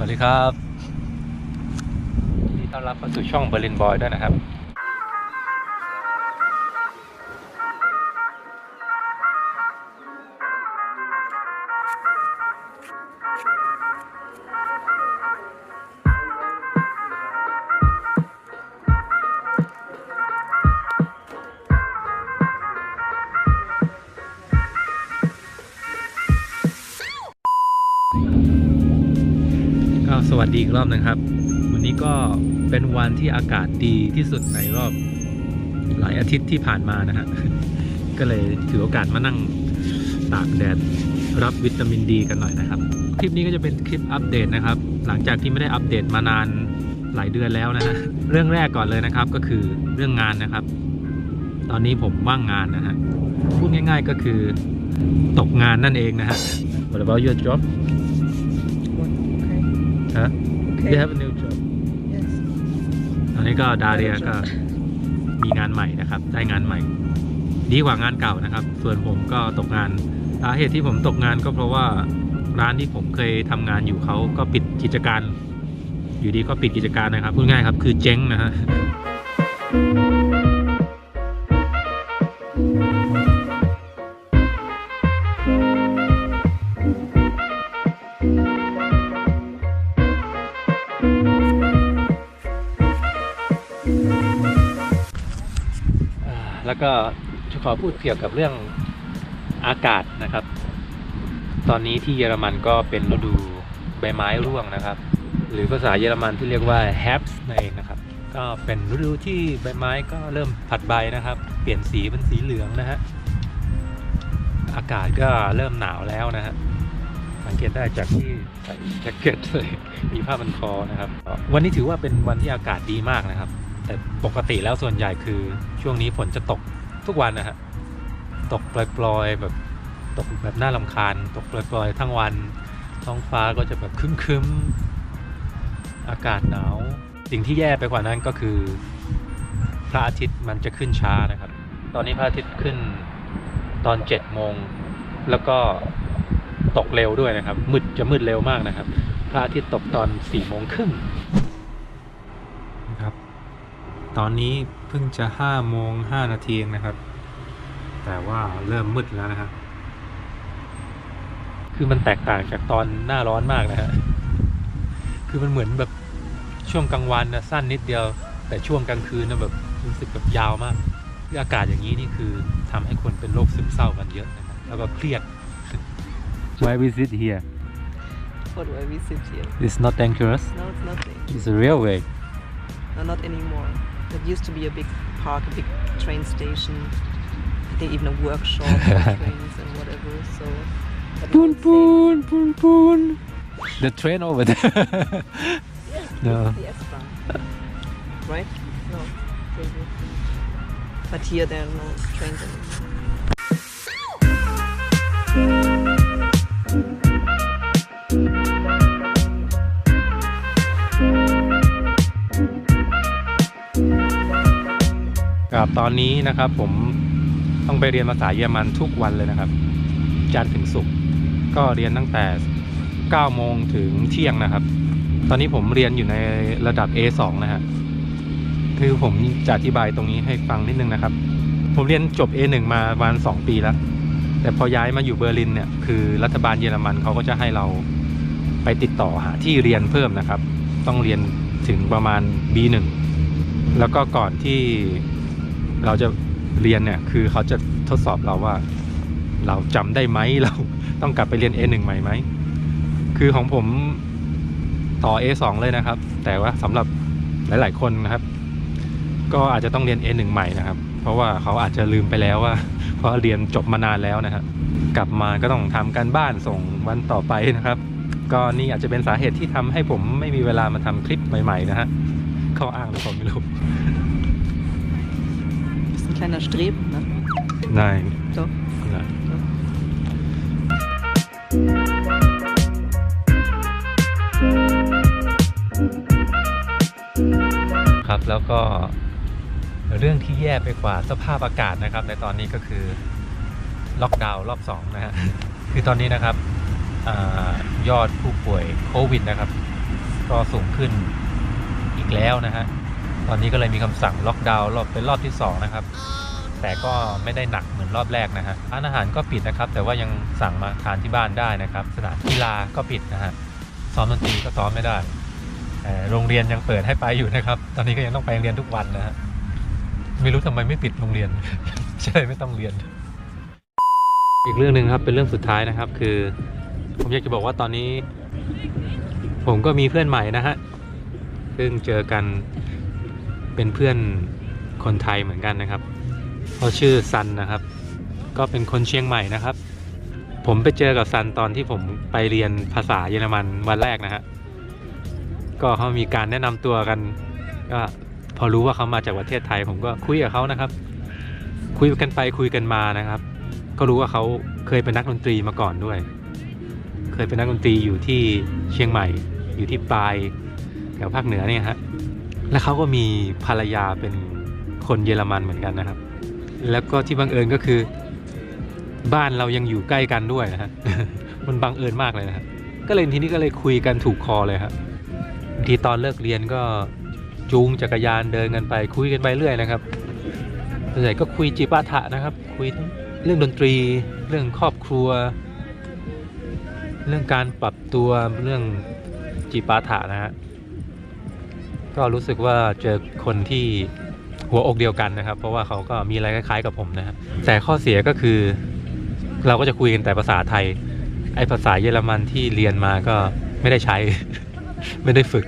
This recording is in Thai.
สวัสดีครับที่ต้อนรับเข้าสู่ช่องเบอร์ลินบอยด้วยนะครับ วัสดีอีกรอบนึงครับ วันนี้ก็เป็นวันที่อากาศดีที่สุดในรอบหลายอาทิตย์ที่ผ่านมานะฮะ ก็เลยถือโอกาสมานั่งตากแดดรับวิตามินดีกันหน่อยนะครับ คลิปนี้ก็จะเป็นคลิปอัปเดตนะครับ หลังจากที่ไม่ได้อัปเดตมานานหลายเดือนแล้วนะฮะ เรื่องแรกก่อนเลยนะครับก็คือเรื่องงานนะครับ ตอนนี้ผมว่างงานนะฮะ พูดง่าย ๆก็คือตกงานนั่นเองนะฮะ What about your job? What? Okay. ฮะ Okay. You have a new job. Yes. ตอนนี้ก็ดาเรียก็มีงานใหม่นะครับ ได้งานใหม่ ดีกว่างานเก่านะครับ ส่วนผมก็ตกงานสาเหตุที่ผมตกงานก็เพราะว่าร้านที่ผมเคยทำงานอยู่เขาก็ปิดกิจการ อยู่ดีก็ปิดกิจการนะครับพูดง่ายครับคือเจ๊งนะฮะ แล้วก็ขอพูดเกี่ยวกับเรื่องอากาศนะครับ ตอนนี้ที่เยอรมันก็เป็นฤดูใบไม้ร่วงนะครับ หรือภาษาเยอรมันที่เรียกว่า h a p s นั่นเองนะครับ ก็เป็นฤดูที่ใบไม้ก็เริ่มผลัดใบนะครับ เปลี่ยนสีเป็นสีเหลืองนะฮะ อากาศก็เริ่มหนาวแล้วนะฮะ สังเกตได้จากที่ใส่แจ็คเก็ตเลย มีผ้าพันคอนะครับ วันนี้ถือว่าเป็นวันที่อากาศดีมากนะครับ แต่ปกติแล้วส่วนใหญ่คือช่วงนี้ฝนจะตกทุกวันนะฮะตกปล่อยๆแบบตกแบบน่าลำคาญ ตกปล่อยๆทั้งวันท้องฟ้าก็จะแบบคึ้มๆอากาศหนาวสิ่งที่แย่ไปกว่านั้นก็คือพระอาทิตย์มันจะขึ้นช้านะครับ ตอนนี้พระอาทิตย์ขึ้นตอนเจ็ดโมงแล้วก็ตกเร็วด้วยนะครับมืดจะมืดเร็วมากนะครับ พระอาทิตย์ตกตอนสี่โมงครึ่ง ตอนนี้เพิ่งจะห้าโมงห้านาทีเองนะครับ แต่ว่าเริ่มมืดแล้วนะครับ คือมันแตกต่างจากตอนหน้าร้อนมากนะฮะ คือมันเหมือนแบบช่วงกลางวันนะสั้นนิดเดียว แต่ช่วงกลางคืนนะแบบรู้สึกแบบยาวมากคืออากาศอย่างนี้นี่คือทำให้คนเป็นโรคซึมเศร้ากันเยอะนะครับ แล้วก็เครียด Why we sit here What do I visit here? It's not dangerous No, it's nothing. It's a real way No, not anymore. That used to be a big park, a big train station. I think even a workshop for trains and whatever. So. but now Poon it's safe. poon poon poon The train over there Yeah, No. the S-Bahn. Right? No. But here there are no trains anymore. ครับตอนนี้นะครับผมต้องไปเรียนภาษาเยอรมันทุกวันเลยนะครับ จันทร์ถึงศุกร์ก็เรียนตั้งแต่ 9 โมงถึงเที่ยงนะครับ ตอนนี้ผมเรียนอยู่ในระดับ A2 นะฮะคือผมจะอธิบายตรงนี้ให้ฟังนิดนึงนะครับ ผมเรียนจบ A1 มาประมาณ2ปีแล้ว แต่พอย้ายมาอยู่เบอร์ลินเนี่ยคือรัฐบาลเยอรมันเขาก็จะให้เราไปติดต่อหาที่เรียนเพิ่มนะครับ ต้องเรียนถึงประมาณ B1 แล้วก็ก่อนที่ เราจะเรียนเนี่ยคือเขาจะทดสอบเราว่า เราจำได้ไหมเราต้องกลับไปเรียน A1 ใหม่ไหมคือของผมต่อ A2 เลยนะครับ แต่ว่าสำหรับหลาย ๆ คนนะครับ ก็อาจจะต้องเรียน A1 ใหม่นะครับ เพราะว่าเขาอาจจะลืมไปแล้วว่า เพราะเรียนจบมานานแล้วนะครับ กลับมาก็ต้องทำการบ้านส่งวันต่อไปนะครับ ก็นี่อาจจะเป็นสาเหตุที่ทำให้ผมไม่มีเวลามาทำคลิปใหม่ ๆ นะฮะข้ออ้างหรือผมไม่รู้ ein kleiner Streben, ne? Nein. Doch. Nein. Doch. ครับแล้วก็เรื่องที่แย่ไปกว่าสภาพอากาศนะครับ ในตอนนี้ก็คือล็อกดาวน์รอบสองนะฮะคือตอนนี้นะครับอายอดผู้ป่วยโควิดนะครับ ก็สูงขึ้นอีกแล้วนะฮะ ตอนนี้ก็เลยมีคำสั่งล็อกดาวน์รอบเป็นรอบที่สองนะครับ แต่ก็ไม่ได้หนักเหมือนรอบแรกนะฮะร้านอาหารก็ปิดนะครับ แต่ว่ายังสั่งมาทานที่บ้านได้นะครับ สนามกีฬาก็ปิดนะฮะซ้อมดนตรีก็ซ้อมไม่ได้โรงเรียนยังเปิดให้ไปอยู่นะครับ ตอนนี้ก็ยังต้องไปเรียนทุกวันนะฮะไม่รู้ทำไมไม่ปิดโรงเรียนใช่ไม่ต้องเรียน อีกเรื่องหนึ่งครับเป็นเรื่องสุดท้ายนะครับ คือ ผมอยากจะบอกว่าตอนนี้ ผมก็มีเพื่อนใหม่นะฮะซึ่งเจอกัน เป็นเพื่อนคนไทยเหมือนกันนะครับเขาชื่อซันนะครับ ก็เป็นคนเชียงใหม่นะครับ ผมไปเจอกับซันตอนที่ผมไปเรียนภาษาเยอรมันวันแรกนะฮะก็เขามีการแนะนำตัวกันก็พอรู้ว่าเขามาจากประเทศไทย ผมก็คุยกับเขานะครับ คุยกันไปคุยกันมานะครับ ก็รู้ว่าเขาเคยเป็นนักดนตรีมาก่อนด้วย เคยเป็นนักดนตรีอยู่ที่เชียงใหม่ อยู่ที่ปลายแถวภาคเหนือเนี่ยฮะ และเขาก็มีภรรยาเป็นคนเยอรมันเหมือนกันนะครับ แล้วก็ที่บังเอิญก็คือ บ้านเรายังอยู่ใกล้กันด้วยนะฮะมันบังเอิญมากเลยนะฮะก็เลยทีนี้ก็เลยคุยกันถูกคอเลยครับทีตอนเลิกเรียนก็จูงจักรยานเดินกันไป คุยกันไปเรื่อยนะครับส่วนใหญ่ก็คุยจีปาถะนะครับ คุยเรื่องดนตรี เรื่องครอบครัว เรื่องการปรับตัวเรื่องจีปาถะนะฮะ ก็รู้สึกว่าเจอคนที่หัวอกเดียวกันนะครับ เพราะว่าเขาก็มีอะไรคล้ายๆกับผมนะฮะแต่ข้อเสียก็คือ เราก็จะคุยกันแต่ภาษาไทย ไอ้ภาษาเยอรมันที่เรียนมาก็ไม่ได้ใช้ ไม่ได้ฝึก